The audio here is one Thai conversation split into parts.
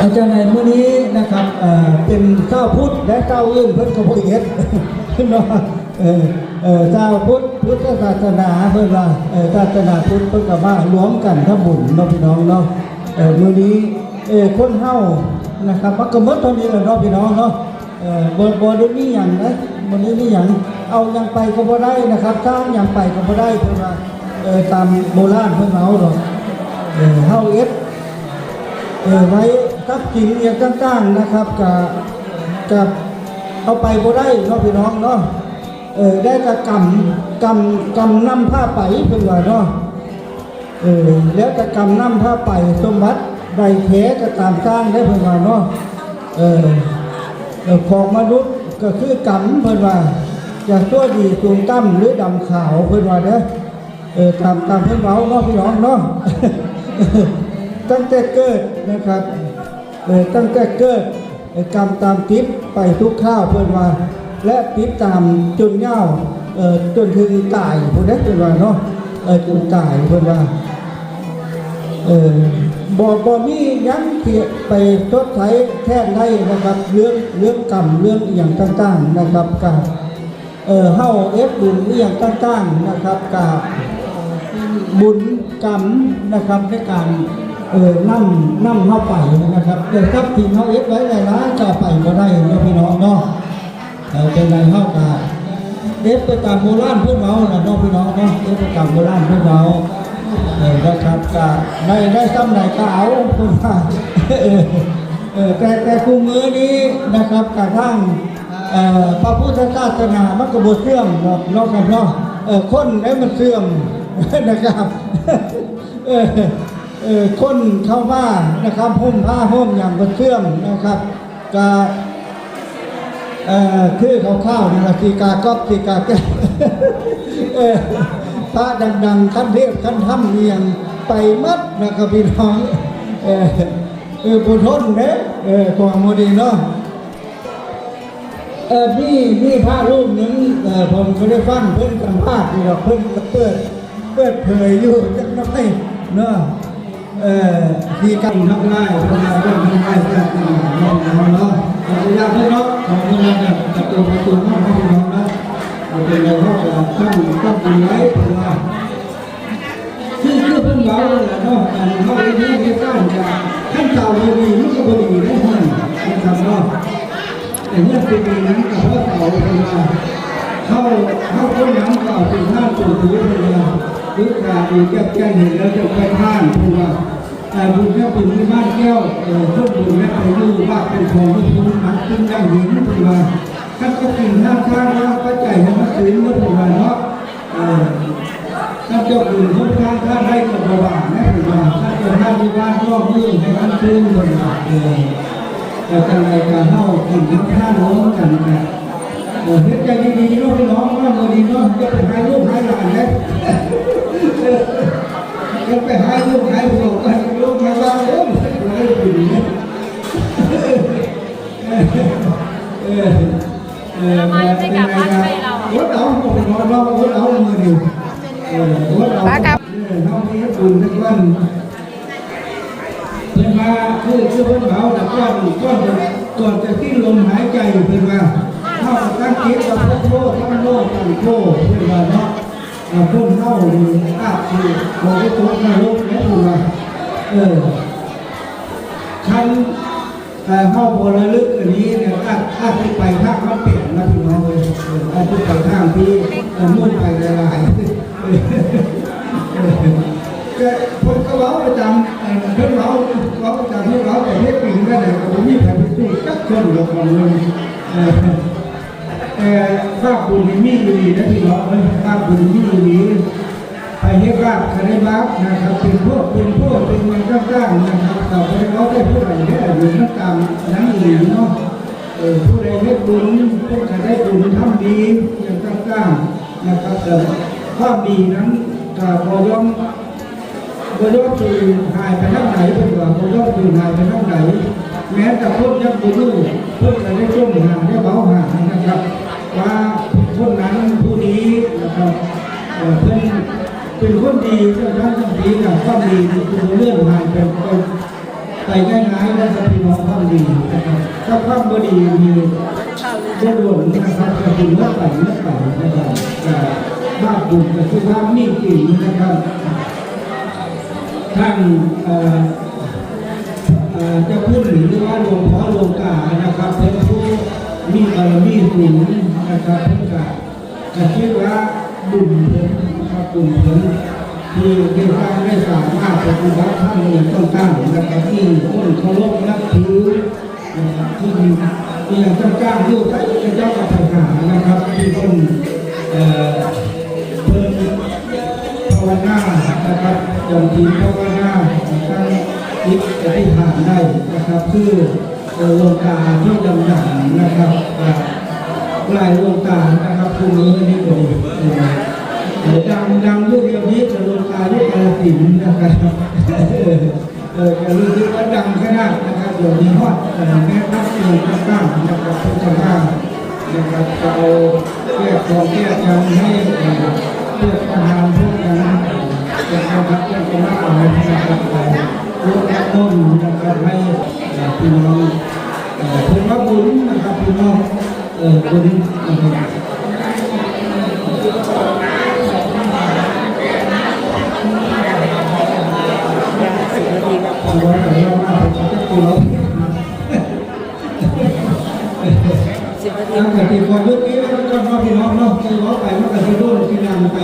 อาจารย์ในมื้อนี้นะครับเป็นเจ้าพุทธและเจ้าอื่นเพิ่นก็บ่เฮ็ดเนาะเออเออเจ้าพุทธพุทธศาสนาเพิ่อนว่าเออศาสนาพุทธเพิ่อนก็มารวมกันทำบุญเนาะพี่น้องเนาะเออมื้อนี้เออคนเฮานะครับมันก็หมดเท่านี้แหละเนาะพี่น้องเนาะเออบ่บ่ได้มีหยังนะบ่ได้มีหยังเอายังไปก็บ่ได้นะครับสร้างยังไปก็บ่ได้เพิ่อนว่าเออตามโบราณเพิ่อนเอาหรอกเออเฮาเอ็ดเออไว้ ทรัพย์สินอย่างต่างๆนะครับกับกับเอาไปบ่ได้เนาะพี่น้องเนาะเออได้กับกำกำกำนำผ้าไปเพิ่นว่าเนาะเออแล้วแต่กำนำผ้าไปสมบัติใดแท้ก็ตามสร้างได้เพิ่นว่าเนาะเออเออของมนุษย์ก็คือกำเพิ่นว่าจะตัวดีสูงต่ำหรือดำขาวเพิ่นว่าเด้อเออตามตามเพิ่นเว้าเนาะพี่น้องเนาะตั้งแต่เกิดนะครับ ตั้งแต่เกิดกรรมตามติดไปทุกข้าวเพื่อนว่า และติดตามจนเง่าเออจนถึงตายพวกนี้เพื่อนว่าเนาะเออจนตายเพื่อนว่าเออบ่บ่มียังเกี่ยไปทดใช้แทนได้นะครับเรื่องเรื่องกรรมเรื่องอย่างต่างๆนะครับกับเออเฮาเอฟบุญอย่างต่างๆนะครับกับบุญกรรมนะครับในการ เออนั่งนั่งเข้าไปนะครับเดี๋ยวทรัพย์สินเขาเอ็ดไว้หลายๆก็ไปบ่ได้นะพี่น้องเนาะเออเป็นไรเข้ากาเอ็ดไปตามโบราณเพื่อนเราแหละเนาะพี่น้องเนาะเอ็ดไปตามโบราณเพื่อนเราเออนะครับกาได้ได้ซ้ำไหนก็เอาเพื่อนว่าเออแต่แต่คู่มือนี้นะครับกระทั่งเอ่อพระพุทธศาสนามันก็บเสื่อมเนาะเนาะครับเนาะเออคนได้มันเสื่อมนะครับเออ คนเข้ามานะครับห่มผ้าห่มอย่างบนเสื่อมนะครับกาเอ่อคือข้าวๆนี่ละสีกาก๊อบสีกาแก้วเออพระดัง ๆ ขั้นเทพขั้นถ้ำเนียงไปมัดนะครับพี่น้องเออเออบุญทนเด้เออของโมดีเนาะเออพี่พี่พระรูปนึงเออผมก็ได้ฟังเพื่อนสัมภาษณ์ที่เราเพิ่นเปิดเปิดเผยอยู่จักหน้อยเนาะ เออที่กันทำได้ทำได้เรื่องทำได้กันน้องน้องเนาะขอบคุณครับพี่น้องขอบคุณครับกับตัวประตูน้องพี่น้องนะเอาเป็นเราก็จะตั้งตั้งดีไว้เพราะว่าคือคือเพิ่อนเบาเลยแหละเนาะการเข้าไปที่ที่สร้งจากขั้นเก่าเลยดีมันก็บ่ดีได้ท่านนะครับเนาะแต่เมื่อปีนี้นั้นกับพระเต่าเป็นมาเข้าเข้าต้นน้ำเก่าเป็นท่าตัวถือ หรือการดีแก้แก้เห็นแล้วจะไปท่านเป็นมาแต่บุญแก้วเป็นที่บ้านแก้วเออต้นบุญแม่ไปดูว่าเป็นของที่คุณมัดขึ้นยังหินเป็นมาท่านก็กินท่าข้างแล้วก็ใจให้มันซื้อเมื่อเป็นมาเนาะเออท่านเจ้าบุญทุกท่านท่านให้กับระหว่างแม่เป็นมาท่านเจ้าท่านที่บ้านรอบมือให้มันซื้อเป็นมาทเออแต่การรายการเท่ากินน้ำท่าน้องกันนะเออเฮ็ดใจดีๆเนาะพี่น้องว่ามือดีเนาะจะไปหาลูกหาหลานเนะ จะไปหาลูกหาผัวไปลูกมาบ้านโอ้ยไม่ได้กินเนี่ยเออเออทำไมไม่กลับบ้านไปเราอะวัดเอาผมเป็นน้องน้องวัดเอามือดีเออวัดเอาป้าครับเออน้องนี้บุญทุกวันเพิ่นมาคือคือเพิ่นเบาแต่ก้อนก้อนจะก่อนจะสิ้นลมหายใจเพิ่นว่าเข้ากับตั้งจิตกับพุทโธตั้งโลตั้งโธเพิ่นว่าเนาะอ่าเพิ่นเข้าดีอาคือบ่ได้ตกนรกแล้วเพิ่นว่าเออคันเอ่เข้าบ่ระลึกอันนี้เนี่ยอาจอาจสิไปทางมันเปลี่ยนนะพี่น้องเอ้ยเอออาจสิไปทางที่เอ่มุ่งไปหลายๆก็คนก็เว้าประจำเอ่อเพิ่นเว้าเว้าประจำเพิ่นเว้าแต่เฮ็ดปีนั่นแหละก็บ่มีใครไปสู้จักคนหรอกขอเงินเอ่อ ดีนะพี่น้องเอ้ยภาคบุญมีอยู่ดีไปเฮ็ดบาปก็ได้บาปนะครับเป็นพวกเป็นพวกเป็นเงินต่างๆนะครับต่อไปเขาได้ผู้ใดไรได้บุญนั้นตามนั้นอีหลีเนาะเออผู้ใดเฮ็ดบุญผู้ใดได้บุญทำดีอย่างต่างๆนะครับเออความดีนั้นก็บ่ยอมบยกคือหายไปทางไหนเป็นว่าบยกคือหายไปทางไหนแม้แต่พวกยังบุรุษเพื่อจะได้ช่วงห่างได้เบาห่างนะครับว่า เอ่อเพื่อนเป็นคนดีเพื่อนนั้นดีกับความดีคือเรื่องห่างเป็นคนไปง่ายๆและสติน้องความดีนะครับถ้าความบ่ดีมีจะด่วนนะครับจะเป็นเมื่อไปเมื่อไปนะครับจะบ้าบุญจะคือว่านิ่งจริงนะครับท่านเอ่อเอ่อจะพูดหรือว่าหลวงพ่อหลวงกานะครับเป็นผู้มีบารมีสูงนะครับเพื่อกาจะคิดว่าบุญ เพิ่นนะครับบุญเพิ่ที่ได้สร้าได้สามารถปฏิบัติธรรมอย่างต่างๆนะครับที่คนเคารพนับถือที่มีที่ยังจ้างจ้างอยู่ใช้เจ้ากับปัญหานะครับที่คนเอ่อเพิ่มภาวนานะครับอย่างทีภาวนาตั้งจิตอธิษฐานได้นะครับคือเอ่อโลกาที่ดังนะครับหลายโลกานะครับพวกนี้นี่ก็ดีเอ่อเออ ดังดังยุคเดียวนี้จะลงกายุคกาลสินนะครับเออเออจะรู้สึกว่าดังขนาดนะครับเดี๋ยวนี้ฮอดเออแม่ทัพเมืองต่างนะครับทุกชาวบ้านนะครับจะเอาแก้ของแก้กันให้เอ่อเพื่อประทานพวกกันจะเอาครับจะเป็นมากอะไรนะครับไปรวมกันต้นนะครับให้พี่น้องเอ่อคุณพระบุญนะครับพี่น้องเออบุญนะครับ นาทีตั้งแต่ที่ความยุคนี้แล้วก็พ่อพี่น้องเนาะใจร้อนไปมันก็จะรุ่นที่นำไป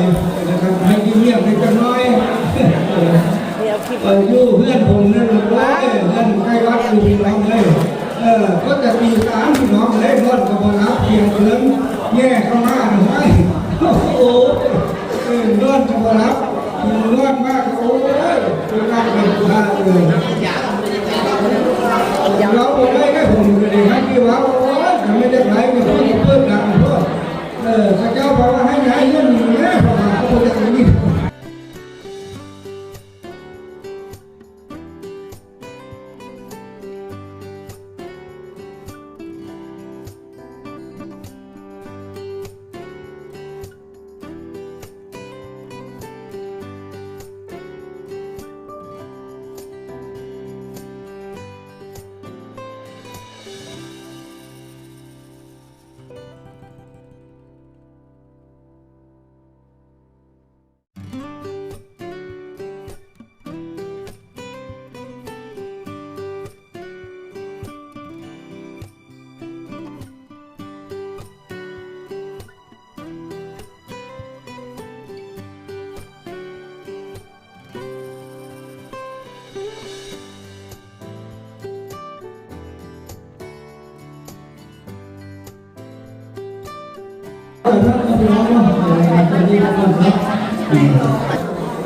นะครับให้เงียบให้กันน้อยเดี๋ยวคลิปเอออยู่เพื่อนผมนี่นร้อยเพื่อนใกล้วัดอยู่พี่น้องเลยเออก็จะตีสามพี่น้องเลยนอนกับบรับเพียงเกินแย่เข้ามาหน่อยโอ้โหเออนอนกับบรับนอนมากโอ้ยเป็นการเป็นบ้าเลย ว่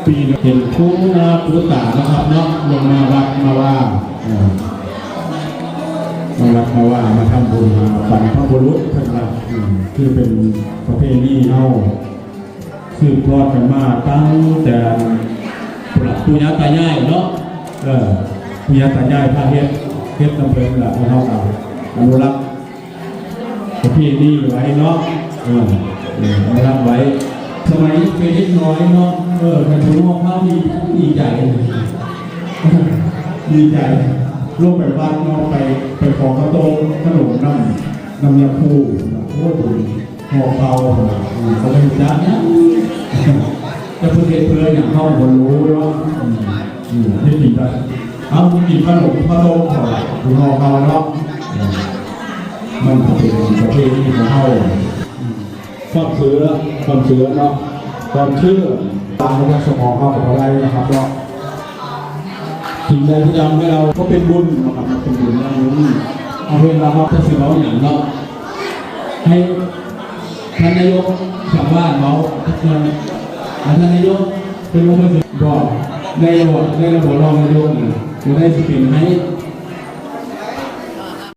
ปีเห็นครูนะครูตานะครับเนาะลงมาวัดมาว่าเอ่อมาวัดมาว่ามาทำบุญมาฝันพระบุรุษท่านละอืมคือเป็นประเพณีเฮาสืบทอดกันมาตั้งแต่ปุระปุญญาตายายเนาะเออปุญญาตายายพระเฮ็ดเฮ็ดตำเพ็ญละให้เฮาเอาอนุรักษ์ประเพณีไว้เนาะ เออเอออนุรักษ์ไว้สมัยเป็นเด็กน้อยเนาะเออกันทุกวข้าวดีดีใจดีใจลงไปบ้านนาะไปไปขอข้าวต้มขนมน้ำน้ำยาคูโอ้โหหอเขาเขาไม่รู้จักนะจะพูดเพื่อนอย่างเข้าคนรู้เนาะอืมอืมที่ดีไปเอากินขนมข้าวต้มห่อหอเขาเนาะมันเป็นประเพณีของเขา ความเชื่อความเชื่อเนาะความเชื่อตามในสมองเข้ากับอะไรนะครับเนาะสิ่งใดที่ทำให้เราก็เป็นบุญนะครับเป็นบุญนะบุญเอาเวลาครับจะสื่อเราอย่างเนาะให้ท่านนายกชาวบ้านเราท่านท่านนายกเป็นรัฐมนตรีบอกในระบบในระบบรองนายกเนี่ยจะได้สิเป็นให้